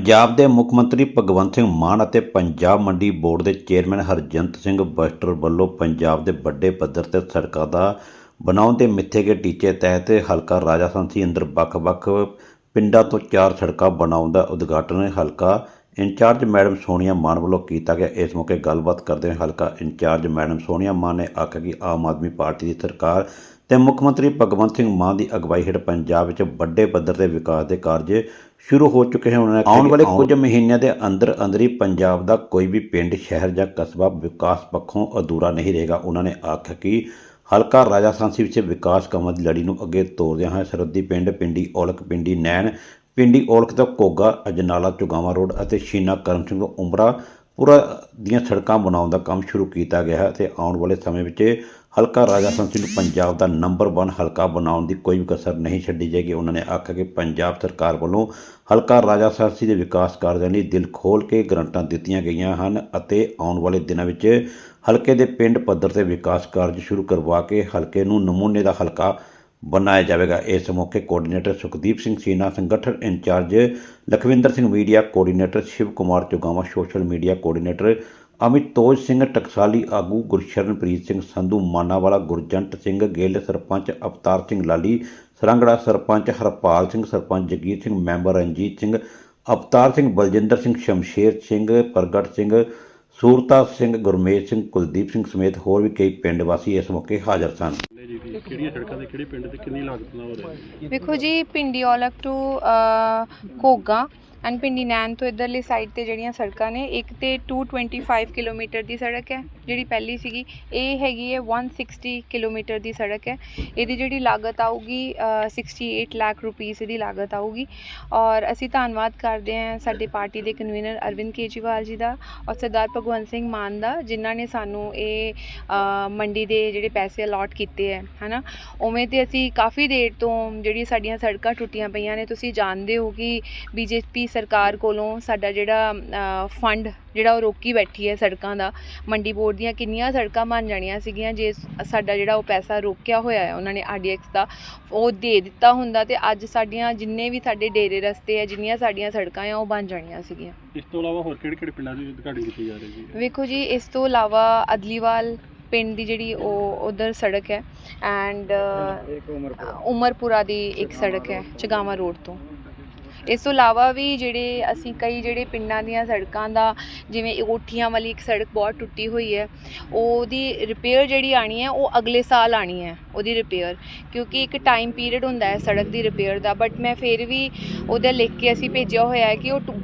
ਪੰਜਾਬ ਦੇ ਮੁੱਖ ਮੰਤਰੀ ਭਗਵੰਤ ਸਿੰਘ ਮਾਨ ਅਤੇ ਪੰਜਾਬ ਮੰਡੀ ਬੋਰਡ ਦੇ ਚੇਅਰਮੈਨ ਹਰਜੰਤ ਸਿੰਘ ਬਸਟਰ ਵੱਲੋਂ ਪੰਜਾਬ ਦੇ ਵੱਡੇ ਪੱਧਰ ਤੇ ਸੜਕਾਂ ਦਾ ਬਣਾਉਣ ਦੇ ਮਿੱਥੇ ਗਏ ਟੀਚੇ ਤਹਿਤ ਹਲਕਾ ਰਾਜਾ ਸੰਸੀ ਅੰਦਰ ਵੱਖ-ਵੱਖ ਪਿੰਡਾਂ ਤੋਂ ਚਾਰ ਸੜਕਾਂ ਬਣਾਉਣ ਦਾ ਉਦਘਾਟਨ ਹਲਕਾ ਇੰਚਾਰਜ ਮੈਡਮ ਸੋਨੀਆ ਮਾਨ ਵੱਲੋਂ ਕੀਤਾ ਗਿਆ ਇਸ ਮੌਕੇ ਗੱਲਬਾਤ ਕਰਦੇ ਹੋਏ ਹਲਕਾ ਇੰਚਾਰਜ ਮੈਡਮ ਸੋਨੀਆ ਮਾਨ ਨੇ ਆਖਿਆ ਕਿ ਆਮ ਆਦਮੀ ਪਾਰਟੀ ਦੀ ਸਰਕਾਰ ਤੇ ਮੁੱਖ ਮੰਤਰੀ ਭਗਵੰਤ ਸਿੰਘ ਮਾਨ ਦੀ ਅਗਵਾਈ ਹੇਠ ਪੰਜਾਬ ਵਿੱਚ ਵੱਡੇ ਪੱਧਰ ਤੇ ਵਿਕਾਸ ਦੇ ਕਾਰਜ ਸ਼ੁਰੂ ਹੋ ਚੁੱਕੇ ਹਨ। ਉਹਨਾਂ ਨੇ ਆਉਣ ਵਾਲੇ ਕੁਝ ਮਹੀਨਿਆਂ ਦੇ ਅੰਦਰ ਅੰਦਰ ਹੀ ਪੰਜਾਬ ਦਾ ਕੋਈ ਵੀ ਪਿੰਡ ਸ਼ਹਿਰ ਜਾਂ ਕਸਬਾ ਵਿਕਾਸ ਪੱਖੋਂ ਅਧੂਰਾ ਨਹੀਂ ਰਹੇਗਾ। ਉਹਨਾਂ ਨੇ ਆਖਿਆ ਕਿ ਹਲਕਾ ਰਾਜਾ ਸਾਂਸੀ ਵਿੱਚ ਵਿਕਾਸ ਕੰਮਾਂ ਦੀ ਲੜੀ ਨੂੰ ਅੱਗੇ ਤੋਰਦਿਆਂ ਹੋਏ ਸਰਹੱਦੀ ਪਿੰਡ ਪਿੰਡੀ ਔਲਖ ਪਿੰਡੀ ਨੈਣ ਪਿੰਡੀ ਔਲਖ ਤੋਂ ਕੋਗਾ ਅਜਨਾਲਾ, ਚੁਗਾਵਾ ਰੋਡ ਅਤੇ ਸ਼ੀਨਾ ਕਰਮ ਸਿੰਘ ਤੋਂ ਉਮਰਾ ਪੂਰਾ ਦੀਆਂ ਸੜਕਾਂ ਬਣਾਉਣ ਦਾ ਕੰਮ ਸ਼ੁਰੂ ਕੀਤਾ ਗਿਆ ਹੈ ਅਤੇ ਆਉਣ ਵਾਲੇ ਸਮੇਂ ਵਿੱਚ ਹਲਕਾ ਰਾਜਾ ਸੰਸੀ ਨੂੰ ਪੰਜਾਬ ਦਾ ਨੰਬਰ 1 ਹਲਕਾ ਬਣਾਉਣ ਦੀ ਕੋਈ ਵੀ ਕਸਰ ਨਹੀਂ ਛੱਡੀ ਜਾਏਗੀ। ਉਹਨਾਂ ਨੇ ਆਖਿਆ ਕਿ ਪੰਜਾਬ ਸਰਕਾਰ ਵੱਲੋਂ ਹਲਕਾ ਰਾਜਾ ਸੰਸੀ ਦੇ ਵਿਕਾਸ ਕਾਰਜਾਂ ਲਈ ਦਿਲ ਖੋਲ ਕੇ ਗਰੰਟਾਂ ਦਿੱਤੀਆਂ ਗਈਆਂ ਹਨ ਅਤੇ ਆਉਣ ਵਾਲੇ ਦਿਨਾਂ ਵਿੱਚ ਹਲਕੇ ਦੇ ਪਿੰਡ ਪੱਧਰ ਤੇ ਵਿਕਾਸ ਕਾਰਜ ਸ਼ੁਰੂ ਕਰਵਾ ਕੇ ਹਲਕੇ ਨੂੰ ਨਮੂਨੇ ਦਾ ਹਲਕਾ ਬਣਾਇਆ ਜਾਵੇਗਾ ਇਸ ਮੌਕੇ ਕੋਆਰਡੀਨੇਟਰ ਸੁਖਦੀਪ ਸਿੰਘ ਸੀਨਾ ਸੰਗਠਨ incharge Lakhwinder Singh media coordinator Shiv Kumar Chugawa social media coordinator Amitoj Singh Taksali ਆਗੂ ਗੁਰਸ਼ਰਨਪ੍ਰੀਤ ਸਿੰਘ ਸੰਧੂ ਮਾਨਾਵਾਲਾ ਗੁਰਜੰਟ ਸਿੰਘ ਗਿੱਲ ਸਰਪੰਚ ਅਵਤਾਰ ਸਿੰਘ ਲਾਲੀ ਸਰੰਗੜਾ ਸਰਪੰਚ ਹਰਪਾਲ ਸਿੰਘ ਸਰਪੰਚ ਜਗੀਰ ਸਿੰਘ ਮੈਂਬਰ ਰਣਜੀਤ ਸਿੰਘ ਅਵਤਾਰ ਸਿੰਘ ਬਲਜਿੰਦਰ ਸਿੰਘ ਸ਼ਮਸ਼ੇਰ ਸਿੰਘ ਪ੍ਰਗਟ ਸਿੰਘ ਸੂਰਤਾ ਸਿੰਘ ਗੁਰਮੇਜ ਸਿੰਘ ਕੁਲਦੀਪ ਸਿੰਘ ਸਮੇਤ ਹੋਰ ਵੀ ਕਈ ਪਿੰਡ ਵਾਸੀ ਇਸ ਮੌਕੇ ਹਾਜ਼ਰ ਸਨ ਨੇ ਜੀ ਵੀ ਕਿਹੜੀਆਂ ਸੜਕਾਂ ਤੇ ਕਿਹੜੇ ਪਿੰਡ ਤੇ ਕਿੰਨੀ ਲਾਗਤ ਨਾਲ ਹੋ ਰਿਹਾ ਹੈ? ਵੇਖੋ ਜੀ ਪਿੰਡੀ ਔਲਖ ਟੂ ਕੋਗਾ ਐਂਡ ਪਿੰਡੀ ਤੋਂ ਇਧਰਲੀ ਸਾਈਡ ਤੇ ਜਿਹੜੀਆਂ ਸੜਕਾਂ ਨੇ ਇੱਕ ਤੇ 225 ਕਿਲੋਮੀਟਰ ਦੀ ਸੜਕ ਹੈ ਜਿਹੜੀ ਪਹਿਲੀ ਸੀਗੀ। ਇਹ ਹੈਗੀ ਹੈ 160 ਕਿਲੋਮੀਟਰ ਦੀ ਸੜਕ ਹੈ। ਇਹਦੀ ਜਿਹੜੀ ਲਾਗਤ ਆਊਗੀ ਅ, 68 ਲੱਖ ਰੁਪਈਸ ਇਹਦੀ ਲਾਗਤ ਆਊਗੀ। ਔਰ ਅਸੀਂ ਧੰਨਵਾਦ ਕਰਦੇ ਹਾਂ ਸਾਡੇ ਪਾਰਟੀ ਦੇ ਕਨਵੀਨਰ ਅਰਵਿੰਦ ਕੇਜਰੀਵਾਲ ਜੀ ਦਾ ਔਰ ਸਰਦਾਰ ਭਗਵੰਤ ਸਿੰਘ ਮਾਨ ਦਾ ਜਿਨ੍ਹਾਂ ਨੇ ਸਾਨੂੰ ਇਹ ਮੰਡੀ ਦੇ ਜਿਹੜੇ ਪੈਸੇ ਅਲਾਟ ਕੀਤੇ ਹੈ ਹਨਾ? ਉਵੇਂ ਤੇ ਅਸੀਂ ਕਾਫੀ ਦੇਰ ਤੋਂ ਜਿਹੜੀ ਸਾਡੀਆਂ ਸੜਕਾਂ ਟੁੱਟੀਆਂ ਪਈਆਂ ਨੇ ਤੁਸੀਂ ਜਾਣਦੇ ਹੋ ਕਿ ਬੀਜੇਪੀ ਸਰਕਾਰ ਕੋਲੋਂ ਸਾਡਾ ਜਿਹੜਾ ਫੰਡ ਜਿਹੜਾ ਉਹ ਰੋਕੀ ਬੈਠੀ ਹੈ ਸੜਕਾਂ ਦਾ ਮੰਡੀ ਬੋਰਡ ਦੀਆਂ ਕਿੰਨੀਆਂ ਸੜਕਾਂ ਬਣ ਜਾਣੀਆਂ ਸੀਗੀਆਂ ਜੇ ਸਾਡਾ ਜਿਹੜਾ ਉਹ ਪੈਸਾ ਰੋਕਿਆ ਹੋਇਆ ਹੈ ਉਹਨਾਂ ਨੇ ਆਰਡੀਐਕਸ ਦਾ ਉਹ ਦੇ ਦਿੱਤਾ ਹੁੰਦਾ ਤੇ ਅੱਜ ਸਾਡੀਆਂ ਜਿੰਨੇ ਵੀ ਸਾਡੇ ਡੇਰੇ ਰਸਤੇ ਹੈ ਜਿੰਨੀਆਂ ਸਾਡੀਆਂ ਸੜਕਾਂ ਆ ਉਹ ਬਣ ਜਾਣੀਆਂ ਸੀਗੀਆਂ। ਇਸ ਤੋਂ ਇਲਾਵਾ ਹੋਰ ਕਿਹੜੇ ਕਿਹੜੇ ਪਿੰਡਾਂ ਦੀ ਉਦਘਾਟਨ ਕੀਤੀ ਜਾ ਰਹੀ ਹੈ? ਵੇਖੋ ਜੀ ਇਸ ਤੋਂ ਇਲਾਵਾ ਅਦਲੀਵਾਲ ਪਿੰਡ ਦੀ ਜਿਹੜੀ ਉਹ ਉਧਰ ਸੜਕ ਹੈ ਐਂਡ ਉਮਰਪੁਰਾ ਦੀ ਇੱਕ ਸੜਕ ਹੈ ਚਗਾਵਾ ਰੋਡ ਤੋਂ। ਇਸ ਤੋਂ ਇਲਾਵਾ ਵੀ ਜਿਹੜੇ ਅਸੀਂ ਕਈ ਜਿਹੜੇ ਪਿੰਡਾਂ ਦੀਆਂ ਸੜਕਾਂ ਦਾ, ਜਿਵੇਂ ਓਠੀਆਂ ਵਾਲੀ ਇੱਕ ਸੜਕ ਬਹੁਤ ਟੁੱਟੀ ਹੋਈ ਹੈ, ਉਹਦੀ ਰਿਪੇਅਰ ਜਿਹੜੀ ਆਣੀ ਹੈ, ਉਹ ਅਗਲੇ ਸਾਲ ਆਣੀ ਹੈ, ਉਹਦੀ ਰਿਪੇਅਰ ਕਿਉਂਕਿ ਇੱਕ ਟਾਈਮ ਪੀਰੀਅਡ ਹੁੰਦਾ ਹੈ ਸੜਕ ਦੀ ਰਿਪੇਅਰ ਦਾ ਬਟ ਮੈਂ ਫਿਰ ਵੀ ਉਹਦਾ ਲਿਖ ਕੇ ਅਸੀਂ ਭੇਜਿਆ ਹੋਇਆ ਹੈ ਕਿ ਉਹ ਟੁ-